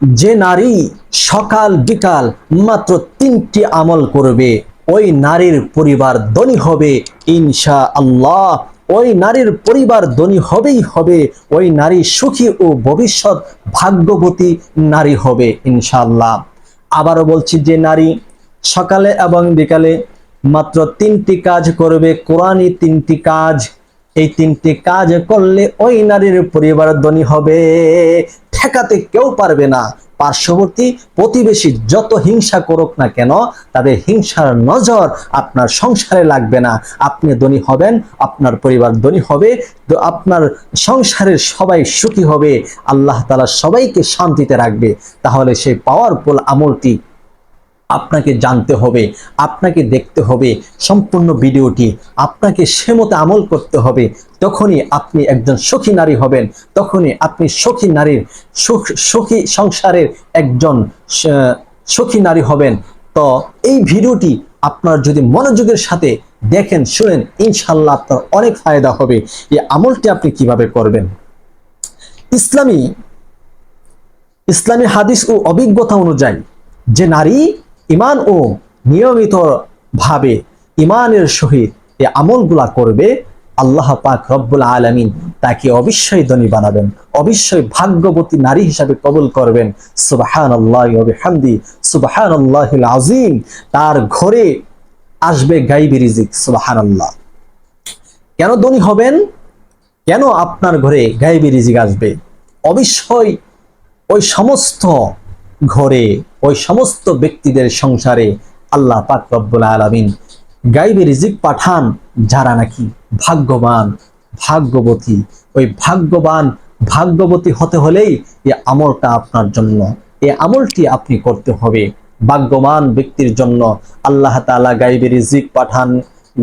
যে নারী সকাল বিকাল মাত্র তিনটি আমল করবে, ওই নারীর পরিবার ধনী হবে ইনশা আল্লাহ ওই নারীর পরিবার ধনী হবেই হবে, ওই নারী সুখী ও ভবিষ্যৎ ভাগ্যবতী নারী হবে, ইনশাআল্লাহ। আবারও বলছি যে নারী সকালে এবং বিকালে মাত্র তিনটি কাজ করবে, কোরআনই তিনটি কাজ। এই তিনটি কাজ করলে ওই নারীর পরিবার ধনী হবে। ঠেকাতে কেউ পারবে না। পার্শ্ববর্তী প্রতিবেশী যত হিংসা করুক না কেন, তাদের হিংসার নজর আপনার সংসারে লাগবে না। আপনি ধনী হবেন, আপনার পরিবার ধনী হবে, তো আপনার সংসারের সবাই সুখী হবে। আল্লাহ তালা সবাইকে শান্তিতে রাখবে। তাহলে সেই পাওয়ারফুল আমলটি আপনাকে জানতে হবে, আপনাকে দেখতে হবে, সম্পূর্ণ ভিডিওটি আপনাকে সে মতো আমল করতে হবে। তখনই আপনি একজন সুখী নারী হবেন, তখনই আপনি সুখী নারীর সুখ সংসারের একজন সুখী নারী হবেন। তো এই ভিডিওটি আপনার যদি মনোযোগের সাথে দেখেন, শুনেন ইনশাল্লাহ আপনার অনেক ফায়দা হবে। এই আমলটি আপনি কীভাবে করবেন? ইসলামী ইসলামী হাদিস ও অভিজ্ঞতা অনুযায়ী যে নারী ইমান ও নিয়মিত ভাবে ইমানের সহিত এই আমলগুলা করবে, আল্লাহ পাক রব্বুল আলমিন তাকে অবশ্যই ধনী বানাবেন, অবশ্যই ভাগ্যবতী নারী হিসাবে কবুল করবেন। সুবাহান আল্লাহ হামদি সুবাহান আজিম তার ঘরে আসবে গাইবি রিজিক সুবাহান আল্লাহ কেন ধনী হবেন? কেন আপনার ঘরে গাইবি রিজিক আসবে? অবশ্যই ওই সমস্ত ঘরে ওই সমস্ত ব্যক্তিদের সংসারে আল্লাহ পাক রব্বুল আলমিন গাইবে রিজিক পাঠান যারা নাকি ভাগ্যবান, ভাগ্যবতী। ওই ভাগ্যবান, ভাগ্যবতী হতে হলেই এ আমলটা আপনার জন্য এ আমলটি আপনি করতে হবে। ভাগ্যবান ব্যক্তির জন্য আল্লাহ তালা গাইবে রিজিক পাঠান।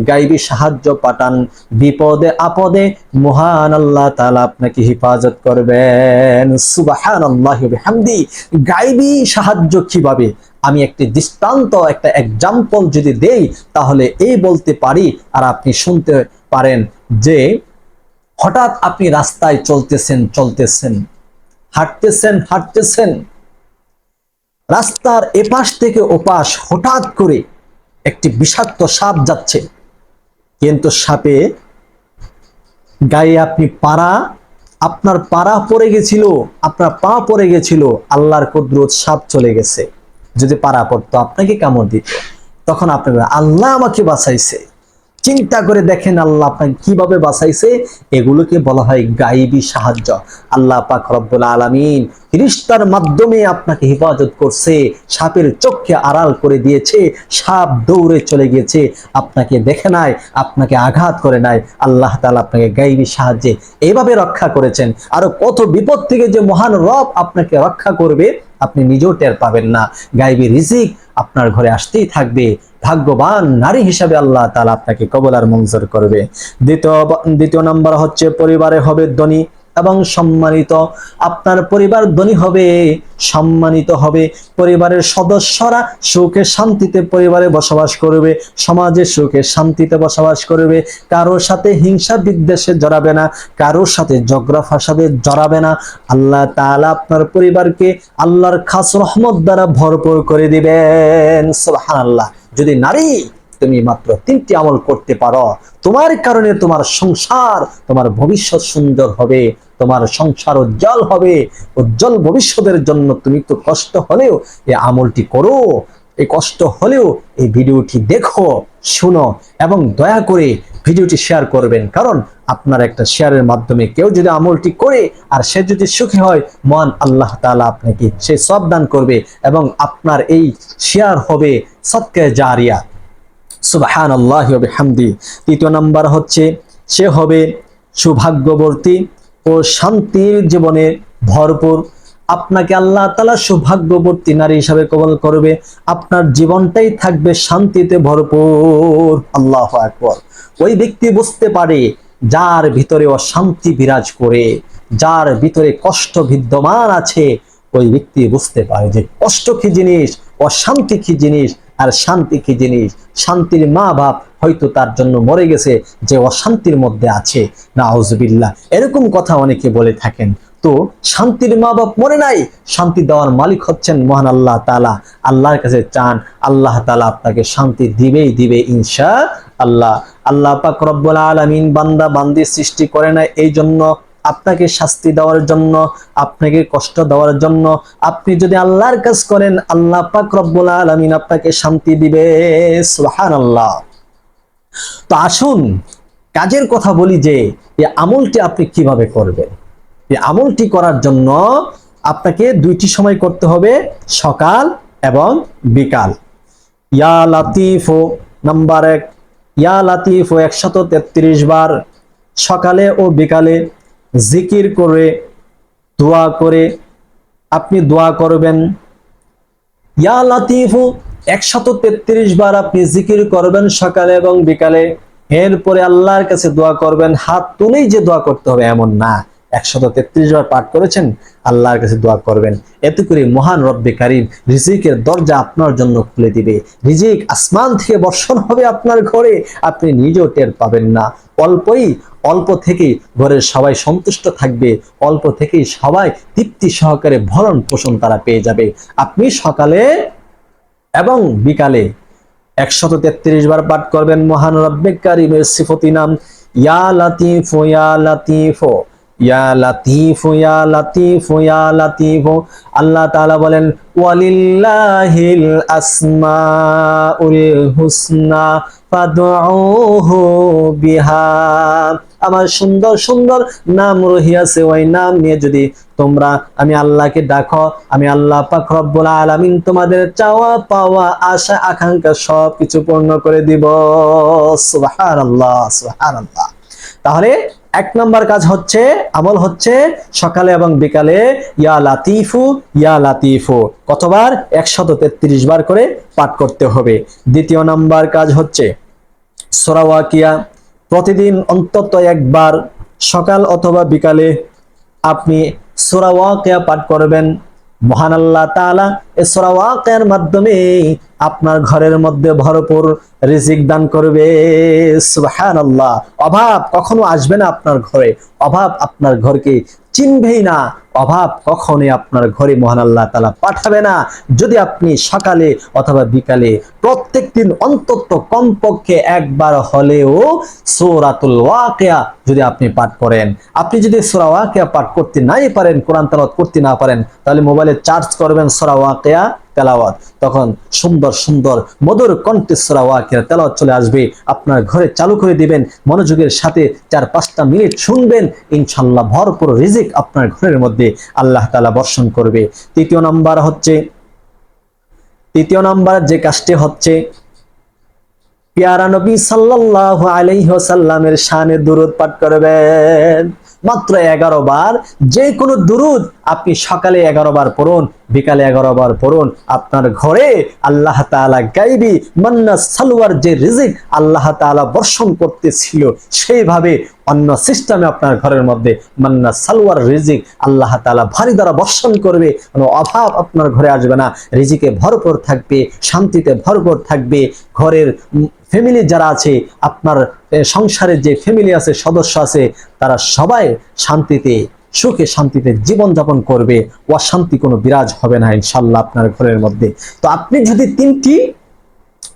গাইবি সাহায্য পাঠান, বিপদে আপদে, মহান আল্লাহ তাআলা আপনাকে হেফাজত করবেন। সুবাহান আল্লাহ হামদি গাইবি সাহায্য কীভাবে? আমি একটি দৃষ্টান্ত, একটা এক্সাম্পল যদি দেই, তাহলে এই বলতে পারি আর আপনি শুনতে পারেন যে, হঠাৎ আপনি রাস্তায় চলতেছেন চলতেছেন, হাঁটতেছেন হাঁটতেছেন। রাস্তার এপাশ থেকে ওপাশ হঠাৎ করে একটি বিষাক্ত সাপ যাচ্ছে। কিন্তু সাপে গায়ে আপনি পাড়া, আপনার পাড়া পড়ে গেছিল, আপনার পা পড়ে গেছিল, আল্লাহর কুদরত সাপ চলে গেছে। যদি পাড়া পড়তো, আপনাকে কামড় দিত। তখন আপনি আল্লাহ আমাকে বাঁচাইছে। চিন্তা করে দেখেন আল্লাহ আপনাকে কীভাবে বাঁচাইছে? এগুলোকে বলা হয় গাইবী সাহায্য। আল্লাহ পাক রব্বুল আলামিন ফিরিস্তার মাধ্যমে আপনাকে হেফাজত করছে, সাপের চোখকে আড়াল করে দিয়েছে, সাপ দৌড়ে চলে গিয়েছে। আপনাকে দেখে নাই, আপনাকে আঘাত করে নাই। আল্লাহ তাআলা আপনাকে গাইবী সাহায্যে এইভাবে রক্ষা করেছেন। আরও কত বিপদ থেকে যে মহান রব আপনাকে রক্ষা করবে, আপনি নিজেও টের পাবেন না। গাইবী রিজিক আপনার ঘরে আসতেই থাকবে। ভাগ্যবান নারী হিসাবে আল্লাহ তালা আপনাকে কবলার মঞ্জুর করবে। দ্বিতীয় দ্বিতীয় নম্বর হচ্ছে, পরিবারে হবে ধনী। এবং সম্মানিত। আপনার পরিবার ধনী হবে, সম্মানিত হবে। পরিবারের সদস্যরা সুখে শান্তিতে পরিবারে বসবাস করবে, সমাজে সুখে শান্তিতে বসবাস করবে। কারোর সাথে হিংসা বিদ্বেষে জড়াবে না, কারোর সাথে ঝগড়া ফাসাদে জড়াবে না। আল্লাহ তাআলা আপনার পরিবারকে আল্লাহর খাস রহমত দ্বারা ভরপুর করে দিবেন। সুবহানাল্লাহ। যদি নারী, তুমি মাত্র তিনটি আমল করতে পারো, তোমার কারণে তোমার সংসার, তোমার ভবিষ্যৎ সুন্দর হবে। তোমার সংসার উজ্জ্বল হবে, উজ্জ্বল ভবিষ্যতের জন্য তুমি তো কষ্ট হলেও এই আমলটি করো। এই কষ্ট হলেও এই ভিডিওটি দেখো, শুনো এবং দয়া করে ভিডিওটি শেয়ার করবেন। কারণ আপনার একটা শেয়ারের মাধ্যমে কেউ যদি আমলটি করে আর সে যদি সুখী হয়, মহান আল্লাহ তাআলা আপনাকে সে সব দান করবে এবং আপনার এই শেয়ার হবে সৎকে জারিয়া। সুবাহান আল্লাহ হামদি তৃতীয় নাম্বার হচ্ছে, সে হবে সৌভাগ্যবর্তী ও শান্তির জীবনে ভরপুর। আপনাকে আল্লাহ তালা সৌভাগ্যবর্তী নারী হিসাবে কবল করবে। আপনার জীবনটাই থাকবে শান্তিতে ভরপুর। আল্লাহ আকবর। ওই ব্যক্তি বুঝতে পারে যার ভিতরে অশান্তি বিরাজ করে, যার ভিতরে কষ্ট বিদ্যমান আছে, ওই ব্যক্তি বুঝতে পারে যে কষ্ট কি জিনিস, অশান্তি কি জিনিস আর শান্তি কি জিনিস? শান্তির মা বাপ হয়তো তার জন্য মরে গেছে, যে অশান্তির মধ্যে আছে। না এরকম কথা অনেকে বলে থাকেন। তো শান্তির মা বাপ মনে নাই, শান্তি দেওয়ার মালিক হচ্ছেন মহান আল্লাহ তালা আল্লাহর কাছে চান, আল্লাহ তালা আপনাকে শান্তি দিবেই দিবে ইনশা আল্লাহ আল্লাহ পাক রব্বুল আলামিন বান্দা বান্দি সৃষ্টি করে না এই জন্য আপনাকে শাস্তি দেওয়ার জন্য, আপনাকে কষ্ট দেওয়ার জন্য। আপনি যদি আল্লাহর কাজ করেন, আল্লাহ পাক রব্বুল আলামিন আপনাকে শান্তি দিবে। সুবহানাল্লাহ। তো আসুন, কাজের কথা বলি যে, এই আমলটি আপনি কীভাবে করবেন? এই আমলটি করার জন্য আপনাকে দুইটি সময় করতে হবে, সকাল এবং বিকাল। ইয়া লাতিফো, নাম্বার এক। ইয়া লাতিফো একশত তেত্রিশ বার, সকালে ও বিকালে। জিকির করে, দোয়া করে, আপনি দোয়া করবেন। ইয়া লাতিফু, একশত তেত্রিশ বার আপনি জিকির করবেন সকালে এবং বিকালে। এরপরে আল্লাহর কাছে দোয়া করবেন, হাত তুলেই যে দোয়া করতে হবে এমন না। একশত তেত্রিশ বার পাঠ করেছেন, আল্লাহর কাছে দোয়া করবেন। এতে করে মহান রব্বে কারিম রিজিকের দরজা আপনার জন্য খুলে দিবে। রিজিক আসমান থেকে বর্ষণ হবে আপনার ঘরে, আপনি নিজেও টের পাবেন না। অল্পই অল্প থেকেই ঘরের সবাই সন্তুষ্ট থাকবে, অল্প থেকেই সবাই তৃপ্তি সহকারে ভরণ পোষণ তারা পেয়ে যাবে। আপনি সকালে এবং বিকালে একশত তেত্রিশ বার পাঠ করবেন, মহান রব্বে সিফতি নাম, ইয়া লাতিফ ইয়া লাতিফ ইয়া লাতিফ ইয়া লাতিফ ইয়া লাতিফ। আল্লাহ তাআলা বলেন, ওয়ালিল্লাহিল আসমাউল হুসনা আমার সুন্দর সুন্দর নাম রহিয়াছে, ওই নাম নিয়ে যদি তোমরা আমি আল্লাহকে ডাকো, আমি আল্লাহ পাক আলামিন তোমাদের চাওয়া, পাওয়া, আশা, আকাঙ্ক্ষা সব কিছু পূর্ণ করে দিব। তাহলে এক নম্বর কাজ হচ্ছে, আমল হচ্ছে সকালে এবং বিকালে, ইয়া লাতিফু ইয়া লাতিফু। কতবার? একশত তেত্রিশ বার করে পাঠ করতে হবে। দ্বিতীয় নাম্বার কাজ হচ্ছে সোরাওয়াকিয়া প্রতিদিন অন্তত একবার সকাল অথবা বিকালে আপনি সোরাওয়াকেয়া পাঠ করবেন। মহান আল্লাহ তালা এ সোরাওয়াকের মাধ্যমে আপনার ঘরের মধ্যে ভরপুর রিজিক দান করবে। সুবহানাল্লাহ। অভাব কখনো আসবে না আপনার ঘরে। অভাব আপনার ঘরকে চিনবেই না। অভাব কখনোই আপনার ঘরে মহান আল্লাহ তালা পাঠাবে না। যদি আপনি সকালে অথবা বিকালে প্রত্যেক দিন অন্তত কমপক্ষে একবার হলেও সোরাতুল ওয়াকেয়া যদি আপনি পাঠ করেন। আপনি যদি সোরা ওয়াকেয়া পাঠ করতে নাই পারেন, কোরআন তালাত করতে না পারেন, তাহলে মোবাইলে চার্জ করবেন সোরা ওয়াকিয়া। তেলাওয়াত। তখন সুন্দর সুন্দর মধুর কণ্ঠেশ্বরা ওয়াকিয়া তেলাওয়াত চলে আসবে। আপনার ঘরে চালু করে দিবেন, মনোযোগের সাথে চার পাঁচটা মিনিট শুনবেন। ইনশাল্লাহ ভরপুর রিজিক আপনার ঘরের মধ্যে আল্লাহ তালা বর্ষণ করবে। তৃতীয় নাম্বার হচ্ছে, তৃতীয় নাম্বার যে কাজটি হচ্ছে, পিয়ারা নবী সাল্লাল্লাহু আলাইহি ওয়াসাল্লামের শানে দুরূদ পাঠ করবেন। মাত্র এগারো বার। যে কোনো দুরুদ আপনি সকালে এগারো বার পড়ুন, বিকালে এগারো বার পড়ুন। আপনার ঘরে আল্লাহ তাআলা গাইবি, মান্না সালোয়ার যে রিজিক আল্লাহ তাআলা বর্ষণ করতেছিল, সেইভাবে অন্য সিস্টেমে আপনার ঘরের মধ্যে মান্না সালোয়ার রিজিক আল্লাহ তাআলা ভারী দ্বারা বর্ষণ করবে। কোনো অভাব আপনার ঘরে আসবে না। রিজিকে ভরপুর থাকবে, শান্তিতে ভরপুর থাকবে। ঘরের ফ্যামিলি যারা আছে, আপনার সংসারের যে ফ্যামিলি আছে, সদস্য আছে, তারা সবাই শান্তিতে, সুখে শান্তিতে জীবন যাপন করবে। অশান্তি কোনো বিরাজ হবে না ইনশাল্লাহ আপনার ঘরের মধ্যে। তো আপনি যদি তিনটি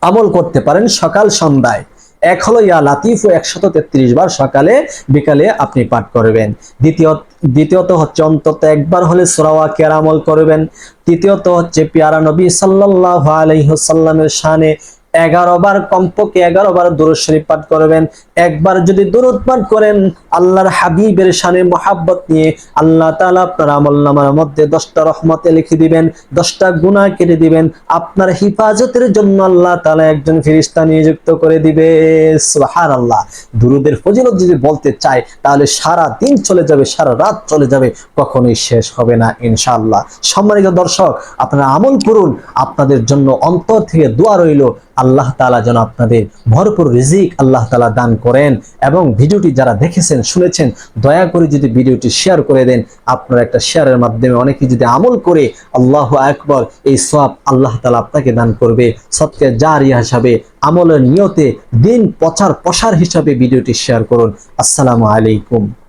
আমল করতে পারেন সকাল, সন্ধ্যায়, এক হলো ইয়া লাতিফ একশত তেত্রিশ বার সকালে, বিকালে আপনি পাঠ করবেন। দ্বিতীয় দ্বিতীয়ত হচ্ছে অন্তত একবার হলে সোরাওয়া কেয়ার আমল করবেন। তৃতীয়ত হচ্ছে পিয়ারা নবী সাল্লাল্লাহু আলাইহি সাল্লামের শানে এগারো বার কমপক্ষে এগারো বার দুরুদ শরীফ পাঠ করবেন। একবার যদি দুরুদ পাঠ করেন, আল্লাহর হাবিবের শানে মোহাব্বত নিয়ে আল্লাহ তাআলা আপনার আমল নামার মধ্যে দশটা রহমতে লিখে দিবেন, দশটা গুনাহ কেটে দিবেন। আপনার হিফাজতের জন্য আল্লাহ তাআলা একজন ফিরিস্তা নিযুক্ত করে দিবে। সুবহানাল্লাহ। দুরুদের ফজিলত যদি বলতে চায়, তাহলে সারা দিন চলে যাবে, সারা রাত চলে যাবে, কখনোই শেষ হবে না, ইনশাআল্লাহ। সম্মানিত দর্শক, আপনারা আমল করুন। আপনাদের জন্য অন্তর থেকে দোয়া রইল। আল্লাহ তাআলা যেন আপনাদের ভরপুর রিজিক আল্লাহ তাআলা দান করেন এবং ভিডিওটি যারা দেখেছেন, শুনেছেন, দয়া করে যদি ভিডিওটি শেয়ার করে দেন, আপনার একটা শেয়ারের মাধ্যমে অনেকে যদি আমল করে, আল্লাহ আকবর, এই সব আল্লাহ তালা আপনাকে দান করবে। সবকে সৎকে জারিয়া হিসাবে, আমলের নিয়তে, দিন প্রচার প্রসার হিসাবে ভিডিওটি শেয়ার করুন। আসসালামু আলাইকুম।